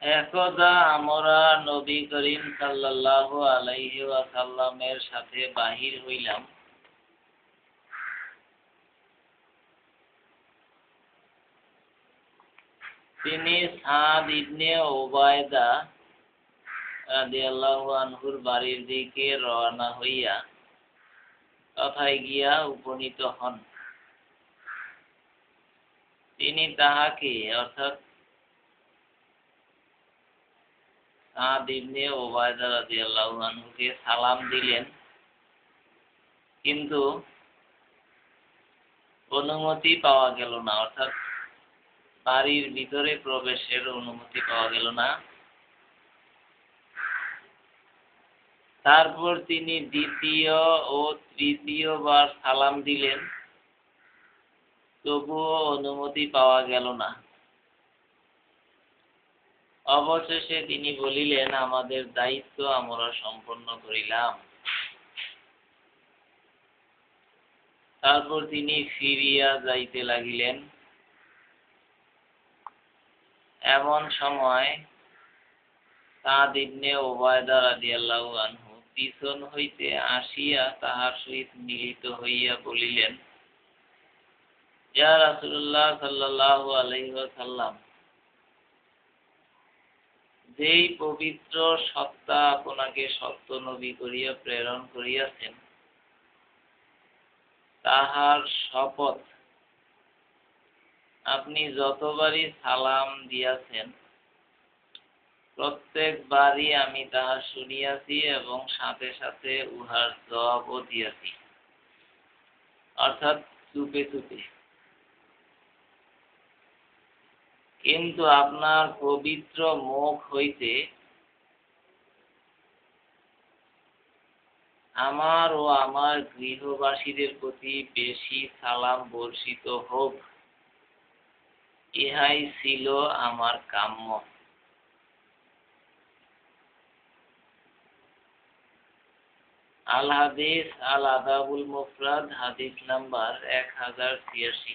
একদা আমরা নবী করিম সাল্লাল্লাহু আলাইহি ওয়াসাল্লামের সাথে বাহির হইলাম। তিনি সাদ ইবনে ওবায়দা রাদিয়াল্লাহু আনহুর বাড়ির দিকে রওনা হইয়া তথায় গিয়া উপনীত হন। তিনি তাহাকে অর্থাৎ সাদ ইবনে ওবায়দা রাদিয়াল্লাহু আনহুকে সালাম দিলেন। কিন্তু অনুমতি পাওয়া গেল না, অর্থাৎ বাড়ির ভিতরে প্রবেশের অনুমতি পাওয়া গেল না। তারপর তিনি দ্বিতীয় ও তৃতীয়বার সালাম দিলেন, তবুও অনুমতি পাওয়া গেল না। অবশেষে তিনি বলিলেন, আমাদের দায়িত্ব আমরা সম্পন্ন করিলাম। তারপর তিনি ফিরিয়া যাইতে লাগিলেন। এমন সময় সাদ ইবনে ওবায়দা রাদিয়াল্লাহু আনহু পিছন হইতে আসিয়া তাহার সহিত মিলিত হইয়া বলিলেন, ইয়া রাসূলুল্লাহ সাল্লাল্লাহু আলাইহি যেই পবিত্র সত্তা আপনাকে সত্য নবী করিয়া প্রেরণ করিয়াছেন। তাহার শপথ আপনি যতবারই সালাম দিয়াছেন, প্রত্যেকবারই আমি তাহা শুনিয়াছি এবং সাথে সাথে উহার জবাবও দিয়াছি। অর্থাৎ চুপে চুপে। কিন্তু আপনার পবিত্র মুখ হইতে আমার ও আমার গৃহবাসীদের প্রতি বেশি সালাম বর্ষিত হোক। ইহাই ছিল আমার কাম্য। আল হাদিস, আল আদাবুল মুফরাদ, হাদিস নাম্বার এক হাজার ছিয়াশি।